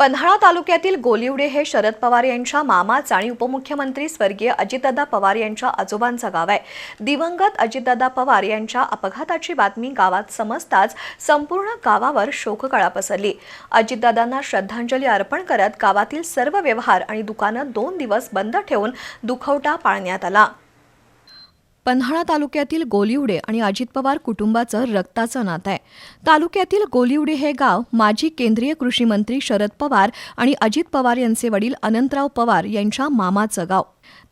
पन्हाळा तालुक्यातील गोलिवडे हे शरद पवार यांच्या मामाच आणि उपमुख्यमंत्री स्वर्गीय अजितदादा पवार यांच्या आजोबांचं गाव आहे. दिवंगत अजितदादा पवार यांच्या अपघाताची बातमी गावात समजताच संपूर्ण गावावर शोककळा पसरली. अजितदादांना श्रद्धांजली अर्पण करत गावातील सर्व व्यवहार आणि दुकानं दोन दिवस बंद ठेवून दुखवटा पाळण्यात आला. पन्हाळा तालुक्यातील गोलिवडे आणि अजित पवार कुटुंबाचं रक्ताचं नातं आहे. तालुक्यातील गोलिवडे हे गाव माजी केंद्रीय कृषी मंत्री शरद पवार आणि अजित पवार यांचे वडील अनंतराव पवार यांच्या मामाचं गाव.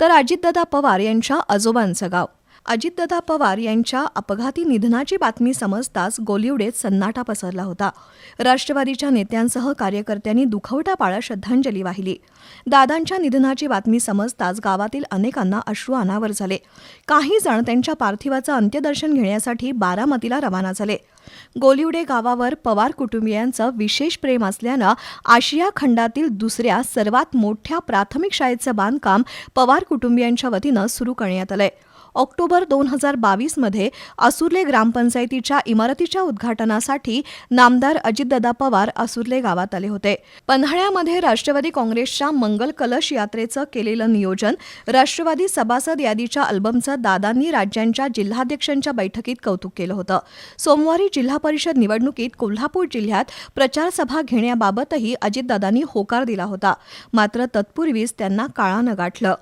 तर अजितदादा पवार यांच्या आजोबांचं गाव. अजितदादा पवार यांच्या अपघाती निधनाची बातमी समजताच गोलिवडेत सन्नाटा पसरला होता. राष्ट्रवादीच्या नेत्यांसह कार्यकर्त्यांनी दुखवटा पाळा श्रद्धांजली वाहिली. दादांच्या निधनाची बातमी समजताच गावातील अनेकांना अश्रू अनावर झाले. काही जण त्यांच्या पार्थिवाचं अंत्यदर्शन घेण्यासाठी बारामतीला रवाना झाले. गोलिवडे गावावर पवार कुटुंबियांचं विशेष प्रेम असल्यानं आशिया खंडातील दुसऱ्या सर्वात मोठ्या प्राथमिक शाळेचं बांधकाम पवार कुटुंबियांच्या वतीनं सुरू करण्यात आलंय. ऑक्टोबर दोन हजार बावीसमध्ये असुर्ले ग्रामपंचायतीच्या इमारतीच्या उद्घाटनासाठी नामदार अजितदादा पवार असुर्ले गावात आले होते. पन्हाळ्यामध्ये राष्ट्रवादी काँग्रेसच्या मंगल कलश यात्रेचं केलेलं नियोजन राष्ट्रवादी सभासद यादीच्या अल्बमचं दादांनी राज्यांच्या जिल्हाध्यक्षांच्या बैठकीत कौतुक केलं होतं. सोमवारी जिल्हा परिषद निवडणुकीत कोल्हापूर जिल्ह्यात प्रचारसभा घेण्याबाबतही अजितदादांनी होकार दिला होता. मात्र तत्पूर्वीच त्यांना काळानं गाठलं.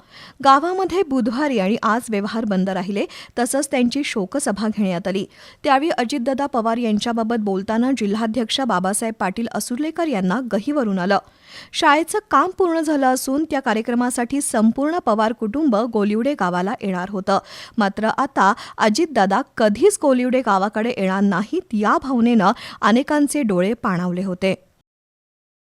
गावामध्ये बुधवारी आणि आज व्यवहार बंद राहिले तसंच त्यांची शोकसभा घेण्यात आली. त्यावेळी अजितदादा पवार यांच्याबाबत बोलताना जिल्हाध्यक्ष बाबासाहेब पाटील असुर्लेकर यांना गहीवरून आलं. शाळेचं काम पूर्ण झालं असून त्या कार्यक्रमासाठी संपूर्ण पवार कुटुंब गोलिवडे गावाला येणार होतं. मात्र आता अजितदादा कधीच गोलिवडे गावाकडे येणार नाहीत या भावनेनं अनेकांचे डोळे पाणावले होते.